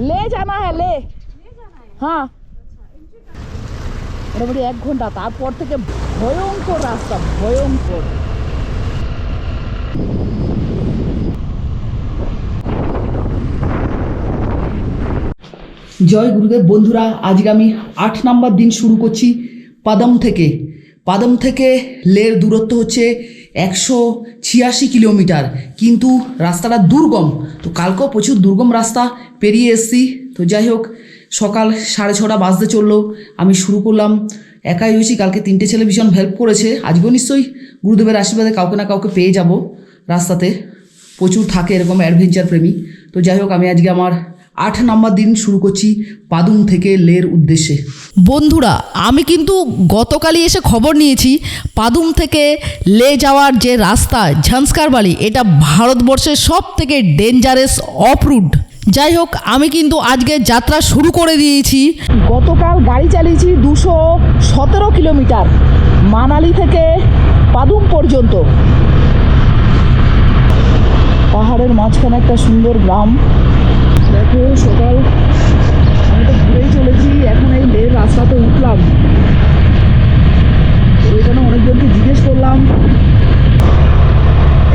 ले जाना है ले হ্যাঁ মোটামুটি এক ঘন্টা তারপর থেকে ভয়ঙ্কর রাস্তা ভয়ঙ্কর জয় গুরুদেব বন্ধুরা আজকে আমি আট নাম্বার দিন শুরু করছি পাদম থেকে পাদম থেকে লের দূরত্ব হচ্ছে একশো ছিয়াশি কিলোমিটার কিন্তু রাস্তাটা দুর্গম তো কালকেও প্রচুর দুর্গম রাস্তা পেরিয়ে এসছি। তো যাই হোক, সকাল সাড়ে ছটা বাজতে চলল। আমি শুরু করলাম। একাই রয়েছি কালকে তিনটে ছেলে ভীষণ হেল্প করেছে। আজকেও নিশ্চয়ই গুরুদেবের আশীর্বাদে কাউকে না কাউকে পেয়ে যাব রাস্তাতে। প্রচুর থাকে এরকম অ্যাডভেঞ্চার প্রেমী। তো যাই হোক, আমি আজকে আমার আট নাম্বার দিন শুরু করছি পাদুম থেকে লের উদ্দেশ্যে। বন্ধুরা, আমি কিন্তু গতকালই এসে খবর নিয়েছি, পাদুম থেকে লে যাওয়ার যে রাস্তা, ঝান্সকার বালি, এটা ভারতবর্ষের সব থেকে ডেঞ্জারাস অফ রুট যাই হোক আমি কিন্তু আজকে যাত্রা শুরু করে দিয়েছি। গতকাল গাড়ি চালিয়েছি দুশো সতেরো কিলোমিটার, মানালি থেকে পাদুম পর্যন্ত। পাহাড়ের মাঝখানে একটা সুন্দর গ্রাম। দেখো, সকাল, আমি তো ঘুরেই চলেছি, এখন এই লের রাস্তাতে উঠলাম তো এখানে অনেকজনকে জিজ্ঞেস করলাম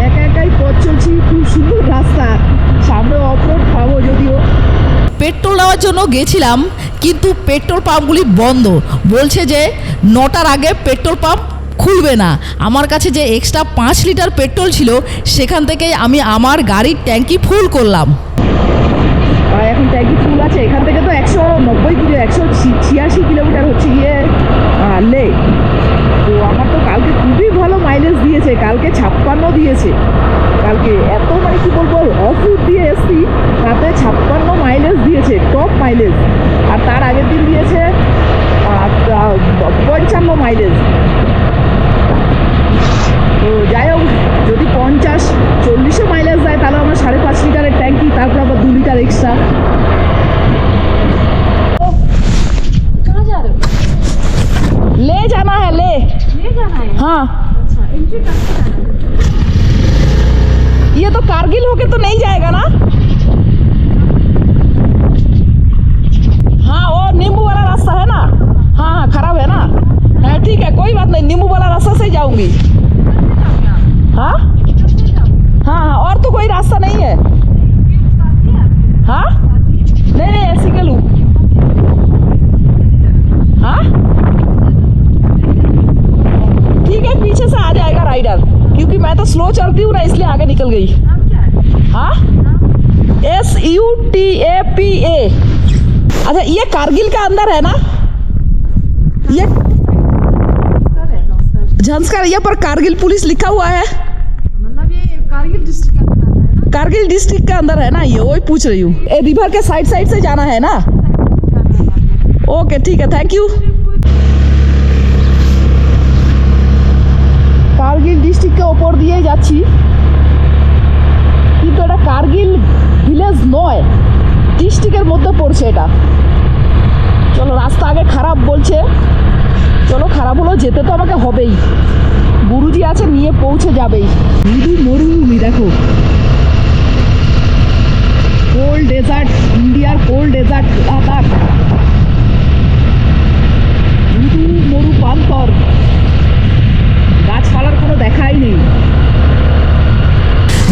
একা একাই পথ চলছি খুব সুন্দর রাস্তা সামনে অফরোড পাবো যদিও পেট্রোল নেওয়ার জন্য গেছিলাম, কিন্তু পেট্রোল পাম্পগুলি বন্ধ। বলছে যে, নটার আগে পেট্রোল পাম্প খুলবে না। আমার কাছে যে এক্সট্রা পাঁচ লিটার পেট্রোল ছিল, সেখান থেকে আমি আমার গাড়ির ট্যাঙ্কি ফুল করলাম। এখন ট্যাঙ্কি ফুল আছে, এখান থেকে তো একশো নব্বই মাইলেজ তো যাই হোক যদি পঞ্চাশ চল্লিশও মাইলেজ দেয় তাহলে আমার সাড়ে পাঁচ লিটারের ট্যাঙ্কি তারপর আবার দু লিটার এক্সট্রা कहाँ जा रहे हो ले जाना है ले ले जाना है हाँ अच्छा एंट्री करके जाना है ये तो कारगिल होके तो नहीं जाएगा ना हाँ वो नींबू वाला रास्ता है ना हाँ हाँ खराब है ना हाँ ठीक है, कोई बात नहीं, नींबू वाला रास्ता से जाऊँगी। हाँ? हाँ हाँ और तो कोई रास्ता नहीं है। हाँ? नहीं नहीं, ऐसी के लूँ। हाँ? ठीक है, पीछे से आ जाएगा राइडर क्योंकि मैं तो स्लो चलती हूँ ना, इसलिए आगे निकल गई। है? हाँ S U T A P A अच्छा ये कारगिल का अंदर है ना? ये है नमस्कार झंस्कार ये पर कारगिल पुलिस लिखा हुआ है मतलब ये कारगिल डिस्ट्रिक्ट का अंदर है ना कारगिल डिस्ट्रिक्ट का अंदर है ना ये वही पूछ रही हूँ ए, रिवर के साइड साइड से जाना है ना जाना है आपको। ओके ठीक है थैंक यू কার্গিল ডিস্ট্রিক্টকে ওপর দিয়ে যাচ্ছি কিন্তু এটা কার্গিল ভিলেজ নয় ডিস্ট্রিক্টের মধ্যে পড়ছে এটা চলো রাস্তা আগে খারাপ বলছে চলো খারাপ হলো যেতে তো আমাকে হবেই। গুরুজি আছে নিয়ে পৌঁছে যাবেই। মৃদু মরুভূমি দেখো। কোল্ড ডেজার্ট ইন্ডিয়ার কোল্ড ডেজার্ট লাদাখ মৃদু মরু প্রান্তর গাছপালার কোনো দেখাই নেই।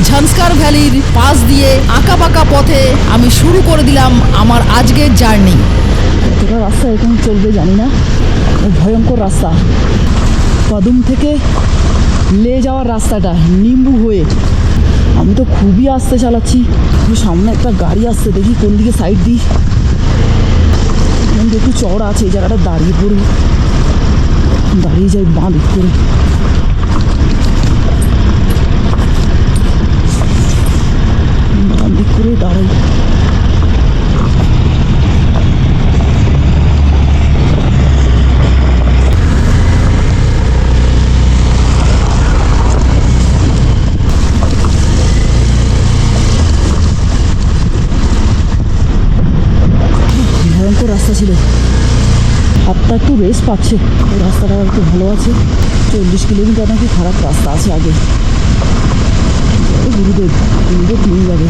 ঝান্সকার ভ্যালির পাশ দিয়ে আঁকা বাঁকা পথে আমি শুরু করে দিলাম আমার আজকের জার্নি। কতটা রাস্তা এখন চলবে, জানি না। ভয়ঙ্কর রাস্তা। কদম থেকে লে যাওয়ার রাস্তাটা, নিম্বু হয়ে। আমি তো খুবই আস্তে চালাচ্ছি। সামনে একটা গাড়ি আসছে, দেখি কোন দিকে সাইড দিই। একটু চড় আছে, এই জায়গাটা দাঁড়িয়ে পড়ি। দাঁড়িয়ে যাই বাঁ দিক করে বাঁ দিক করে দাঁড়াই ভয়ঙ্কর রাস্তা ছিল হাতটা একটু রেস্ট পাচ্ছে। ওই রাস্তাটা একটু ভালো আছে। চল্লিশ কিলোমিটার নাকি খারাপ রাস্তা আছে আগে। গুরুদেব গুরুদেব নিয়ে যাবে।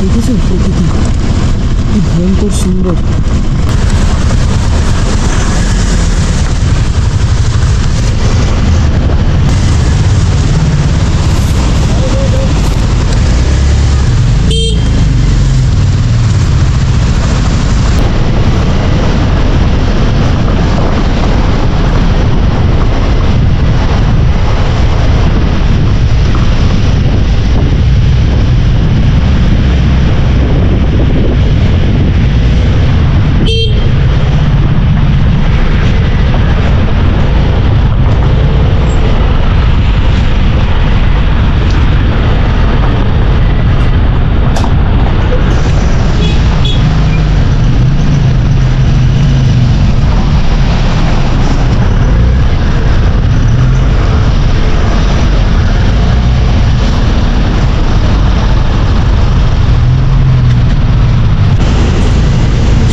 দেখেছ প্রকৃতি? কি ভয়ঙ্কর সুন্দর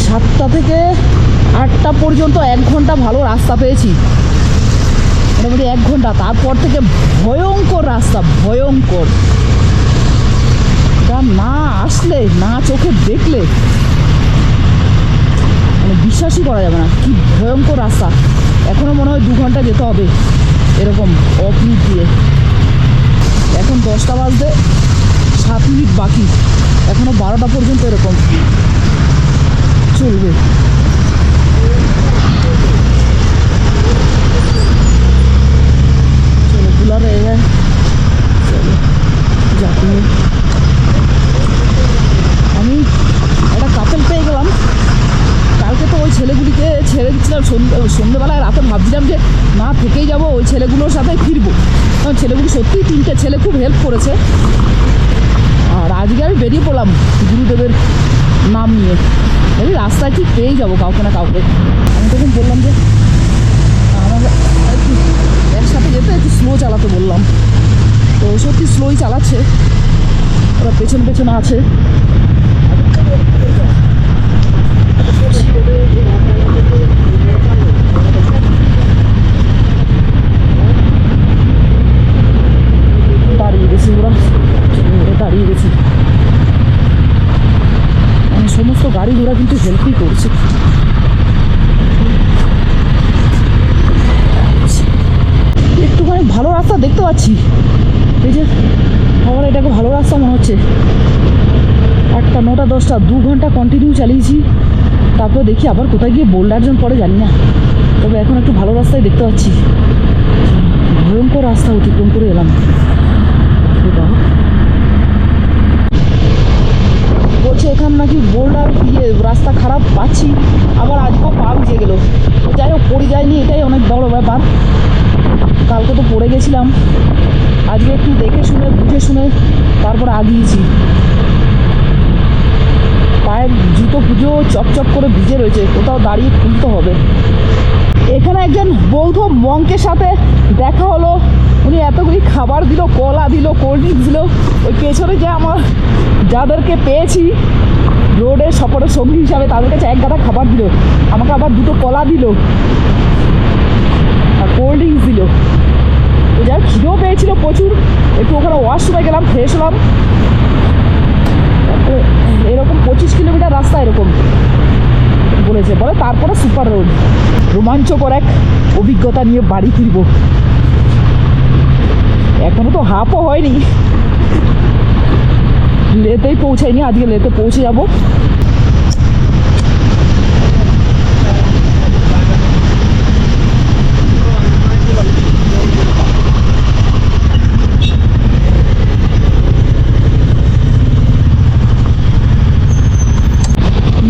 সাতটা থেকে আটটা পর্যন্ত এক ঘণ্টা ভালো রাস্তা পেয়েছি। মোটামুটি এক ঘণ্টা। তারপর থেকে ভয়ঙ্কর রাস্তা, ভয়ঙ্কর। না আসলে, না চোখে দেখলে মানে বিশ্বাসই করা যাবে না। কি ভয়ঙ্কর রাস্তা। এখনও মনে হয় দু ঘণ্টা যেতে হবে এরকম অফরুট দিয়ে। এখন দশটা বাজতে সাত মিনিট বাকি। এখনও বারোটা পর্যন্ত এরকম চলবে। বুলার হয়ে যায় চলো যাতে আমি একটা কাপেল পেয়ে গেলাম কালকে তো ওই ছেলেগুলিকে ছেড়ে দিচ্ছিলাম সন্ধ্যে সন্ধ্যেবেলায় রাতে ভাবছিলাম যে না থেকেই যাব ওই ছেলেগুলোর সাথে ফিরবো কারণ ছেলেগুলি সত্যিই তিনটে ছেলে খুব হেল্প করেছে আর আজকে আমি বেরিয়ে পড়লাম গুরুদেবের নাম নিয়ে এই ঠিক পেয়েই যাব কাউকে না কাউকে আমি তখন বললাম যে একসাথে যেতে একটু স্লো চালাতে বললাম। তো সত্যি স্লোই চালাচ্ছে। ওরা পেছন পেছনে আছে। দাঁড়িয়ে গেছি ওরা। গেছি। মানে সমস্ত গাড়ি ঘোড়া কিন্তু হেল্পই করছে একটুখানি ভালো রাস্তা দেখতে পাচ্ছি। এই যে, আমার এটাকে ভালো রাস্তা মনে হচ্ছে। আটটা নটা, দশটা, দু ঘণ্টা কন্টিনিউ চালিয়েছি। তারপরে দেখি আবার কোথায় গিয়ে বোল্ডারজন পরে জানি না। তবে এখন একটু ভালো রাস্তায় দেখতে পাচ্ছি। ভয়ঙ্কর রাস্তা অতিক্রম করে এলাম। বলছে এখানে নাকি বোল্ডার ইয়ে রাস্তা খারাপ, পাচ্ছি। আবার আজকেও পা ভিজে গেলো। যাই হোক, পড়ে যায়নি, এটাই অনেক বড় ব্যাপার। কালকে তো পড়ে গেছিলাম। আজকে একটু দেখে শুনে, বুঝে শুনে তারপর আগিয়েছি। পায়ের জুতো পুজো চপচপ করে ভিজে রয়েছে, কোথাও দাঁড়িয়ে খুলতে হবে। এখানে একজন বৌদ্ধ মঙ্কের সাথে দেখা হলো। উনি এতগুলি খাবার দিল, কলা দিল কোল্ড ড্রিঙ্কস দিল। ওই পেছনে যে আমার যাদেরকে পেয়েছি, রোডের সফরের সঙ্গী হিসাবে তাদের কাছে এক গাদা খাবার দিল। আমাকে আবার দুটো কলা দিল। কোল্ড ড্রিঙ্কস দিল। তো যাই খিদেও পেয়েছিল প্রচুর। একটু ওখানে ওয়াশরুমে গেলাম ফ্রেশ হলাম এরকম পঁচিশ কিলোমিটার রাস্তা এরকম বলেছে। বলে তারপরে সুপার রোড রোমাঞ্চকর এক অভিজ্ঞতা নিয়ে বাড়ি ফিরব। এখনও তো হাফও হয়নি। লেতেই পৌঁছায়নি, আজকে লেতে পৌঁছে যাব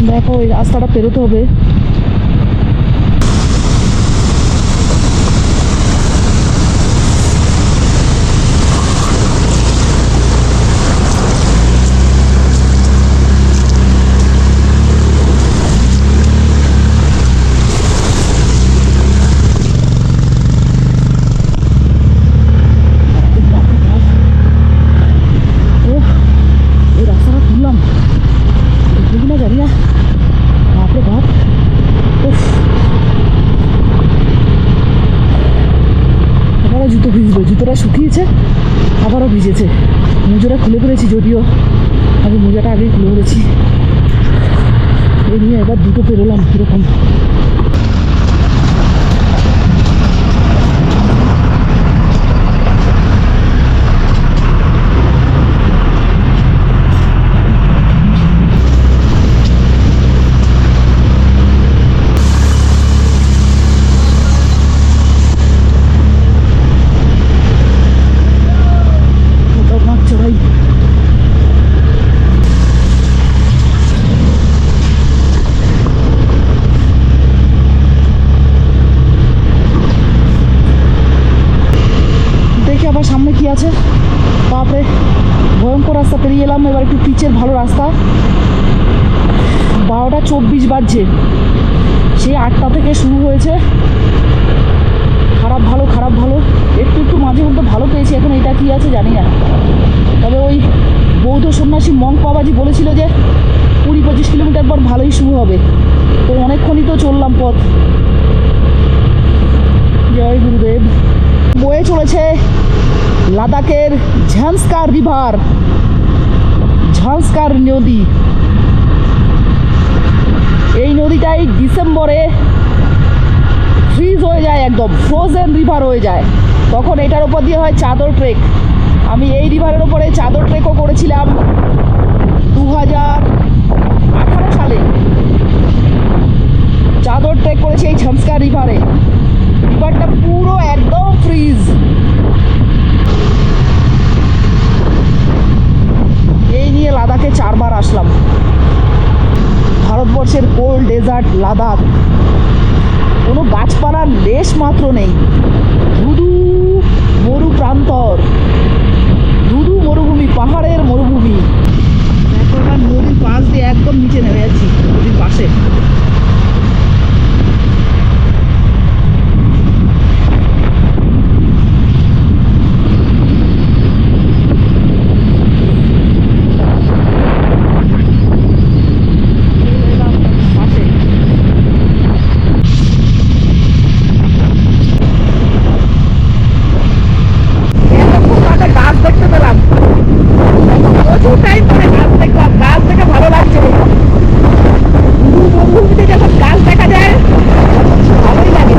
দেখো এই রাস্তাটা পেরোতে হবে ওহ, এই রাস্তাটা খুললাম দেখি না জানি না বাপরে বাপ উফ। আবারও জুতো ভিজলো জুতোটা শুকিয়েছে, আবারও ভিজেছে। মোজোটা খুলে ফেলেছি যদিও আমি মোজাটা আগেই খুলে ফেলেছি। এই নিয়ে এবার দুটো পেরোলাম কীরকম খতরনাক চড়াই দেখি আবার সামনে কি আছে। বাপরে, ভয়ঙ্কর রাস্তা, পেরিয়ে এলাম এবার একটু পিচের ভালো রাস্তা। বারোটা চব্বিশ বাজছে। সেই আটটা থেকে শুরু হয়েছে। খারাপ ভালো খারাপ ভালো। একটু একটু মাঝে মধ্যে ভালো পেয়েছি, এখন এটা কি আছে জানি না। তবে ওই বৌদ্ধ সন্ন্যাসী মঙ্ক বাবাজি বলেছিল যে, কুড়ি পঁচিশ কিলোমিটার পর ভালোই শুরু হবে। তো অনেকক্ষণই তো চললাম পথ। জয় গুরুদেব। বয়ে চলেছে লাদাখের ঝান্সকার রিভার ঝান্সকার নদী। এই নদীটাই ডিসেম্বরে ফ্রিজ হয়ে যায় একদম ফ্রোজেন রিভার হয়ে যায়। তখন এটার উপর দিয়ে হয় চাদর ট্রেক আমি এই রিভারের ওপরে চাদর ট্রেকও করেছিলাম দু হাজার আঠারো সালে। চাদর ট্রেক করেছি এই ঝামস্কার রিভারে রিভারটা পুরো একদম ফ্রিজ এই নিয়ে লাদাখে চারবার আসলাম ভারতবর্ষের কোল্ড ডেজার্ট লাদাখ। কোনো গাছপালার লেশ মাত্র নেই ধুধু মরু প্রান্তর ধুধু মরুভূমি পাহাড়ের মরুভূমি দেখো এবার নদীর পাশ দিয়ে একদম নিচে নেমে যাচ্ছি নদীর পাশে পাশে এতক্ষণ বাদে গাছ দেখতে পেলাম প্রচুর টাইম পরে গাছ দেখলাম গাছ দেখে ভালো লাগছে শুধু মরুভূমিতে যখন গাছ দেখা যায় ভালোই লাগে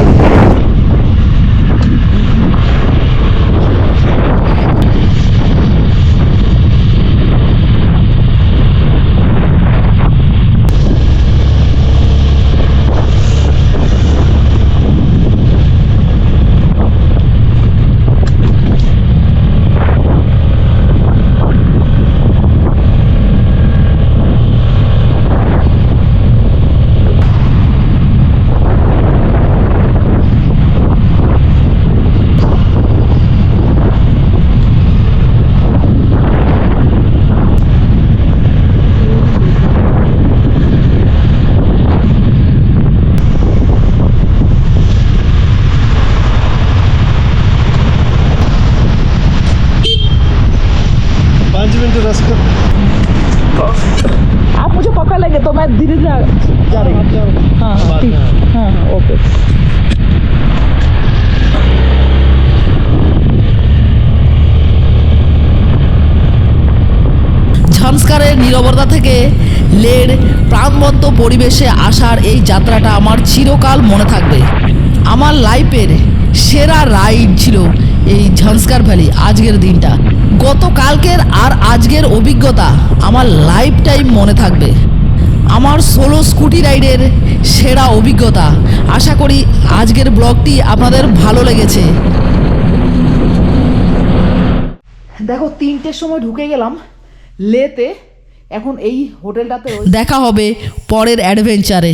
पाँच मिनट रास्ता आप मुझे पकड़ लेंगे तो मैं धीरे धीरे जा रही हूँ हाँ हाँ ठीक हाँ हाँ ओके ঝান্সকারের নীরবতা থেকে লের প্রাণবন্ত পরিবেশে আসার এই যাত্রাটা আমার চিরকাল মনে থাকবে আমার লাইফের সেরা রাইড ছিল এই ঝান্সকার ভ্যালি আজকের দিনটা। গতকালকের আর আজকের অভিজ্ঞতা আমার লাইফ টাইম মনে থাকবে। আমার সোলো স্কুটি রাইডের সেরা অভিজ্ঞতা। আশা করি আজকের ব্লগটি আপনাদের ভালো লেগেছে। দেখো তিনটের সময় ঢুকে গেলাম। লেতে এখন এই হোটেলটাতে দেখা হবে পরের অ্যাডভেঞ্চারে